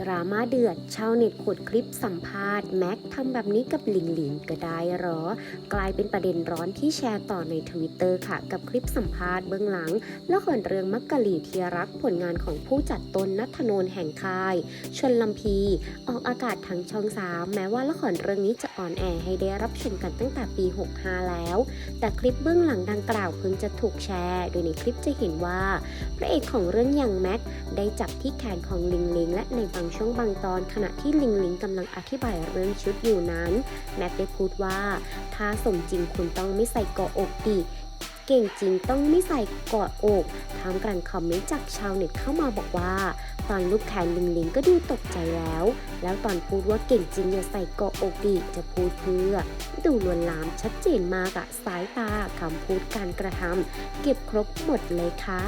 ดราม่าเดือดชาวเน็ตขุดคลิปสัมภาษณ์แม็กทำแบบนี้กับหลิงหลิงก็ได้หรอ กลายเป็นประเด็นร้อนที่แชร์ต่อในทวิตเตอร์ค่ะ กับคลิปสัมภาษณ์เบื้องหลังละครเรื่องมักกะลีเทียรักผลงานของผู้จัดตนนัทนนแห่งค่าย ชนลำพี ออกอากาศทางช่อง3แม้ว่าละครเรื่องนี้จะออนแอร์ให้ได้รับชมกันตั้งแต่ปี 65 แล้ว แต่คลิปเบื้องหลังดังกล่าวเพิ่งจะถูกแชร์ โดยในคลิปจะเห็นว่า พระเอกของเรื่องอย่างแม็กได้จับที่แขนของลิงลิงและในบางช่วงบางตอนขณะที่ลิงลิงกำลังอธิบายเรื่องชุดอยู่นั้น แม็กได้พูดว่า ถ้าสมจริงคุณต้องไม่ใส่เกาะอกดิเก่งจริงต้องไม่ใส่เกาะอกทำกลางคอมเมนต์จากชาวเน็ตเข้ามาบอกว่า ตอนลูกแขนลิงลิงก็ดูตกใจแล้ว แล้วตอนพูดว่าเก่งจริงอย่าใส่เกาะอกดิจะพูดเพื่อ ดูลวนลามชัดเจนมากอะสายตาคำพูดการกระทำเก็บครบหมดเลยค่ะ